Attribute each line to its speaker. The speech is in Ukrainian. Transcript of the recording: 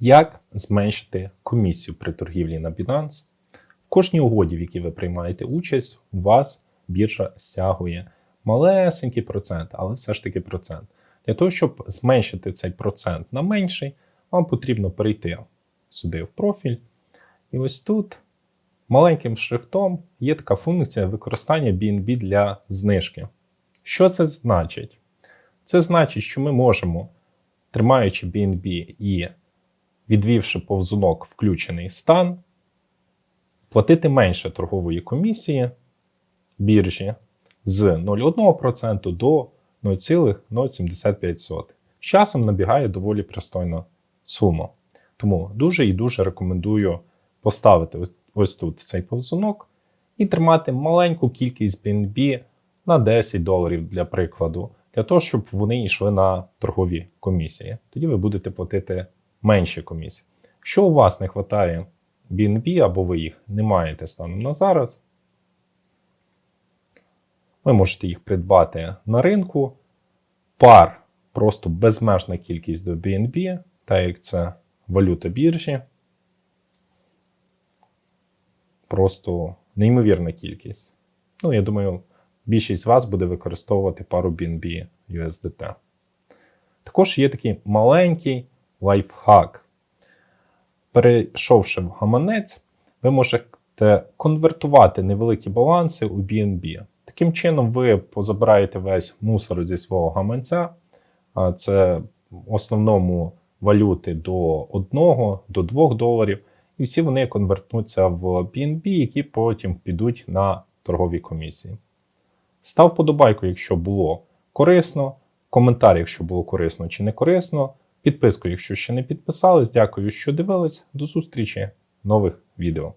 Speaker 1: Як зменшити комісію при торгівлі на Binance? В кожній угоді, в якій ви приймаєте участь, у вас біржа стягує малесенький процент, але все ж таки процент. Для того, щоб зменшити цей процент на менший, вам потрібно перейти сюди в профіль. І ось тут маленьким шрифтом є така функція використання BNB для знижки. Що це значить? Це значить, що ми можемо, тримаючи BNB і відвівши повзунок включений стан, платити менше торгової комісії біржі з 0,1% до 0,075. З часом набігає доволі пристойна сума. Тому дуже і дуже рекомендую поставити ось, тут цей повзунок і тримати маленьку кількість BNB на 10 доларів для прикладу, для того, щоб вони йшли на торгові комісії. Тоді ви будете платити менші комісії. Якщо у вас не вистачає BNB або ви їх не маєте станом на зараз, ви можете їх придбати на ринку. Пар просто безмежна кількість до BNB, так як це валюта біржі. Просто неймовірна кількість. Ну, я думаю, більшість з вас буде використовувати пару BNB USDT. Також є такий маленький лайфхак. Перейшовши в гаманець, ви можете конвертувати невеликі баланси у BNB. Таким чином, ви позабираєте весь мусор зі свого гаманця. Це в основному валюти до 1 до 2 доларів. І всі вони конвертнуться в BNB, які потім підуть на торгові комісії. Став подобайку, якщо було корисно, коментар, якщо було корисно чи не корисно. Підписку, якщо ще не підписались. Дякую, що дивились. До зустрічі нових відео.